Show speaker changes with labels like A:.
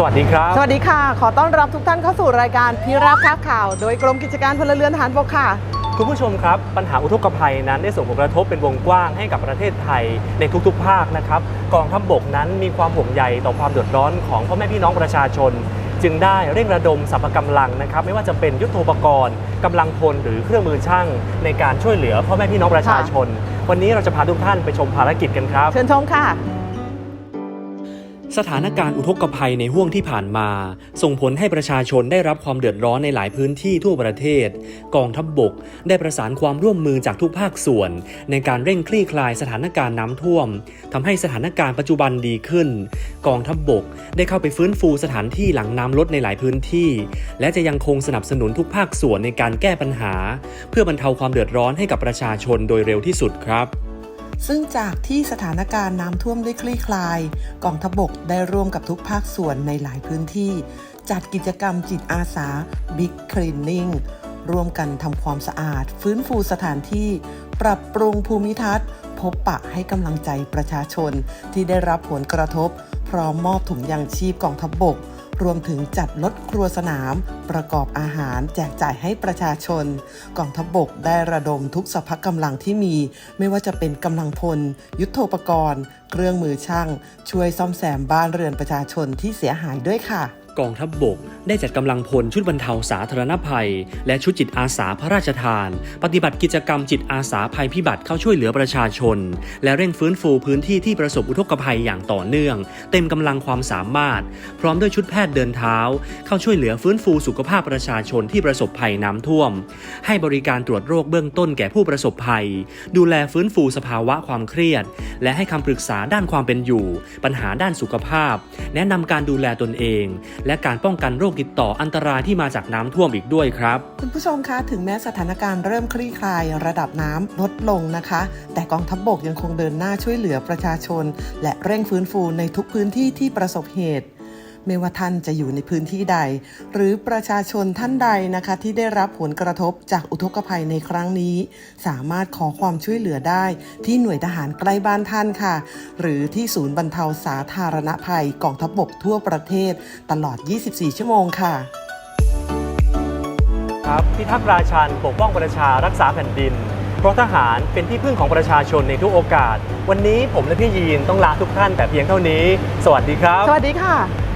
A: สวัสดีครับ
B: สวัสดีค่ะ ขอต้อนรับทุกท่านเข้าสู่รายการพิราบคาบข่าว โดยกรมกิจการพลเรือนทหารบกค่ะ
A: คุณผู้ชมครับ ปัญหาอุทกภัยนั้นได้ส่งผลกระทบเป็นวงกว้างให้กับประเทศไทยในทุกๆ ภาคนะครับ กองทัพบบกนั้นมีความห่วงใยต่อความเดือดร้อนของพ่อแม่พี่น้องประชาชน จึงได้เร่งระดมสรรพกำลังนะครับ ไม่ว่าจะเป็นยุทโธปกรณ์กำลังพลหรือเครื่องมือช่าง ในการช่วยเหลือพ่อแม่พี่น้องประชาชน วันนี้เราจะพาทุกท่านไปชมภารกิจกันครับ
B: เชิญชมค่ะ
A: สถานการณ์อุทกภัยในห่วงที่ผ่านมา ส่งผลให้ประชาชนได้รับความเดือดร้อนในหลายพื้นที่ทั่วประเทศ กองทัพบบก ได้ประสานความร่วมมือจากทุกภาคส่วน ในการเร่งคลี่คลายสถานการณ์น้ำท่วมทำให้สถานการณ์ปัจจุบันดีขึ้น กองทัพบบก ได้เข้าไปฟื้นฟูสถานที่หลังน้ำลดในหลายพื้นที่ และจะยังคงสนับสนุนทุกภาคส่วนในการแก้ปัญหา เพื่อบรรเทาความเดือดร้อนให้กับประชาชนโดยเร็วที่สุดครับ
B: ซึ่งจากที่สถานการณ์น้ำท่วมได้คลี่คลาย กองทพบกได้ร่วมกับทุกภาคส่วนในหลายพื้นที่ จัดกิจกรรมจิตอาสา Big Cleaning ร่วมกันทำความสะอาด ฟื้นฟูสถานที่ ปรับปรุงภูมิทัศน์ พบปะให้กำลังใจประชาชนที่ได้รับผลกระทบ พร้อมมอบถุงยางชีพกองทัพบบก รวมถึงจัดรถครัวสนาม ประกอบอาหารแจกจ่ายให้ประชาชน กองทัพบบกได้ระดมทุกสภกำลังที่มี ไม่ว่าจะเป็นกำลังพล ยุทโธปกรณ์ เครื่องมือช่าง ช่วยซ่อมแซมบ้านเรือนประชาชนที่เสียหายด้วยค่ะ
A: กองทัพบบก ได้จัดกำลังพลชุดบรรเทาสาธารณภัย และชุดจิตอาสาพระราชทาน ปฏิบัติกิจกรรมจิตอาสาภัยพิบัติเข้าช่วยเหลือประชาชน และเร่งฟื้นฟูพื้นที่ที่ประสบอุทกภัยอย่างต่อเนื่อง เต็มกำลังความสามารถ พร้อมด้วยชุดแพทย์เดินเท้า เข้าช่วยเหลือฟื้นฟูสุขภาพประชาชนที่ประสบภัยน้ำท่วม ให้บริการตรวจโรคเบื้องต้นแก่ผู้ประสบภัย ดูแลฟื้นฟูสภาวะความเครียด และให้คำปรึกษาด้านความเป็นอยู่ ปัญหาด้านสุขภาพ แนะนำการดูแลตนเองและการป้องกันโรคติดต่ออันตรายที่มาจากน้ำท่วมอีกด้วยครับ
B: คุณผู้ชมคะถึงแม้สถานการณ์เริ่มคลี่คลายระดับน้ำลดลงนะคะ แต่กองทัพบบกยังคงเดินหน้าช่วยเหลือประชาชน และเร่งฟื้นฟูในทุกพื้นที่ที่ประสบเหตุ ไม่ว่าท่านจะอยู่ในพื้นที่ใด หรือประชาชนท่านใดนะคะ ที่ได้รับผลกระทบจากอุทกภัยในครั้งนี้ สามารถขอความช่วยเหลือได้ที่หน่วยทหารใกล้บ้านท่านค่ะ หรือที่ศูนย์บรรเทาสาธารณภัยกองทัพบบกทั่วประเทศตลอด 24 ชั่วโมงค่ะ
A: ครับพิทักษ์ราชันปกป้องประชารักษาแผ่นดิน เพราะทหารเป็นที่พึ่งของประชาชนในทุกโอกาส วันนี้ผมและพี่ยีนต้องลาทุกท่านแต่เพียงเท่านี้ สวัสดีครับ
B: สวัสดีค่ะ